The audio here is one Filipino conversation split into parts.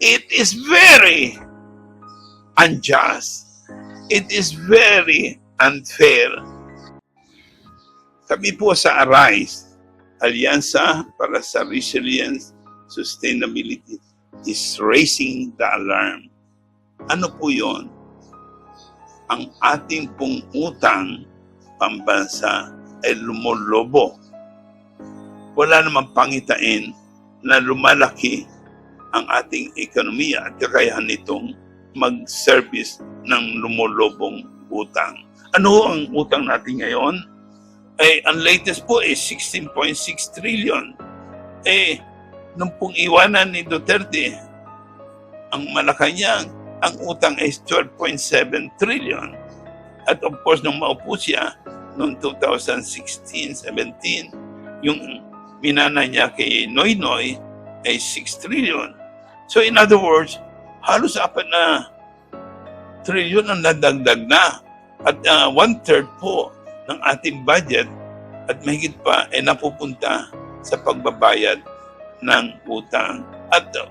it is very unjust. It is very unfair. Kami po sa ARISE, Alyansa para sa Resilience Sustainability, is raising the alarm. Ano po yon? Ang ating pong utang pambansa ay lumolobo. Wala namang pangitain na lumalaki ang ating ekonomiya at kakayahan nitong mag-service ng lumulobong utang. Ano ang utang natin ngayon? Ay, ang latest po is 16.6 trillion. Eh, nung pong iwanan ni Duterte, ang Malacanang, ang utang is 12.7 trillion. At of course, nung maupo siya, noong 2016-17, yung minana niya kay Noy Noy ay 6 trillion. So in other words, halos apat na trillion ang nadagdag na. At uh, one-third po ng ating budget at mahigit pa ay napupunta sa pagbabayad ng utang. At uh,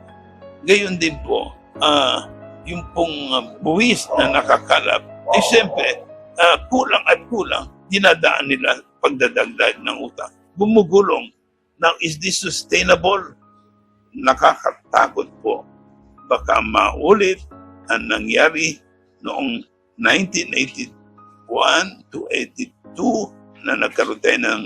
gayon din po, ah, yung pong uh, buwis na nakakalap, eh siyempre, ah, kulang at kulang, dinadaan nila pagdadagdag ng utang. Bumugulong. Now, is this sustainable? Nakakatakot po. Baka maulit ang nangyari noong 1981 to 82 na nagkaroon tayo ng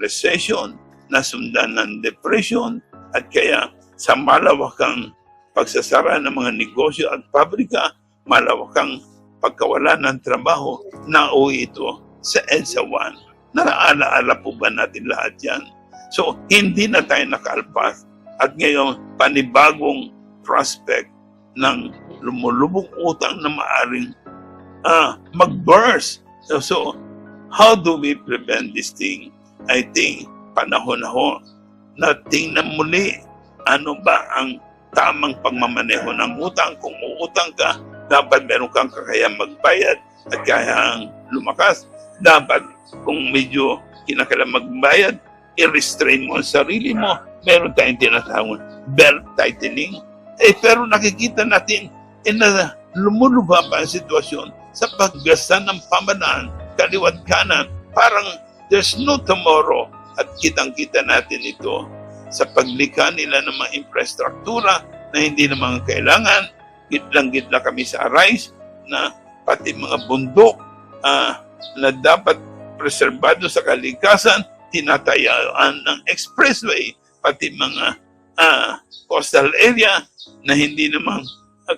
recession, nasundan ng depression, at kaya sa malawakang pagsasara ng mga negosyo at pabrika, malawakang pagkawala ng trabaho, nauwi ito sa EDSA 1. Naraala-ala po ba natin lahat yan? So, hindi na tayo nakalpas. At ngayon, panibagong prospect ng lumulubog utang na maaring ah, mag-burst. So, so, how do we prevent this thing? I think, panahon na ho na tingnan muli ano ba ang tamang pagmamaneho ng utang. Kung uutang ka, dapat meron kang kakayang magbayad at kayang lumakas. Dapat kung medyo kinakailangan magbayad, i-restrain mo ang sarili mo. Meron tayong tinatawag belt tightening. Eh, pero nakikita natin eh, na lumuluba pa ang sitwasyon sa paggasta ng pamanaan, kaliwat kanan. Parang there's no tomorrow. At kitang-kita natin ito sa paglikha nila ng mga infrastruktura na hindi naman kailangan. Gitlang-gitla kami sa Arise na pati mga bundok ah, na dapat preserbado sa kalikasan, tinatayaan ng expressway, pati mga ah, coastal area na hindi naman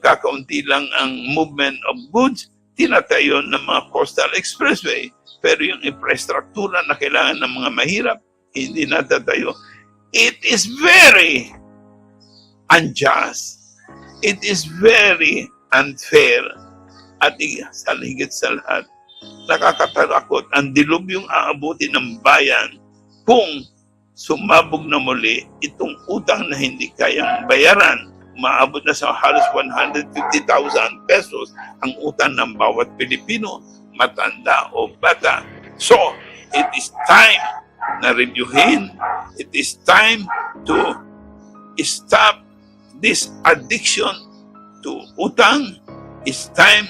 kakaunti lang ang movement of goods, tinatayo ng mga coastal expressway. Pero yung infrastruktura na kailangan ng mga mahirap, hindi natatayo. It is very unjust. It is very unfair. At sa higit sa lahat, nakakatakot ang dilubyong aabuti ng bayan kung sumabog na muli itong utang na hindi kayang bayaran. Maabot na sa halos 150,000 pesos ang utang ng bawat Pilipino, matanda o bata. So, it is time na reviewin. It is time to stop this addiction to utang. It's time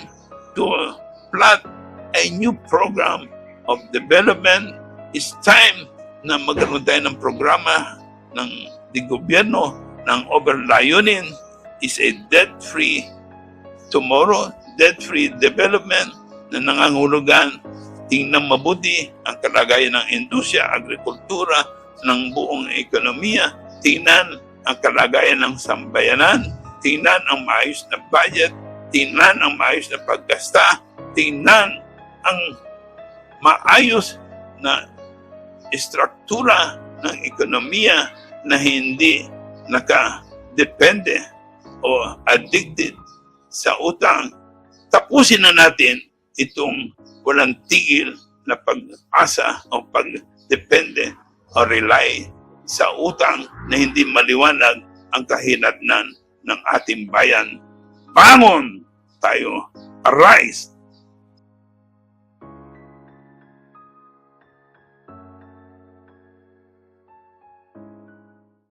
to plot a new program of development. It's time na magkaroon tayo ng programa ng di gobyerno ng overlayunin is a debt-free tomorrow, debt-free development na nangangulugan. Tingnan mabuti ang kalagayan ng industriya, agrikultura, ng buong ekonomiya, tingnan ang kalagayan ng sambayanan, tingnan ang maayos na budget, tingnan ang maayos na paggasta, tingnan ang maayos na istruktura ng ekonomiya na hindi nakadepende o addicted sa utang. Tapusin na natin itong walang tigil na pag-asa o pagdepende o rely sa utang na hindi maliwanag ang kahinatnan ng ating bayan. Bangon tayo! Arise!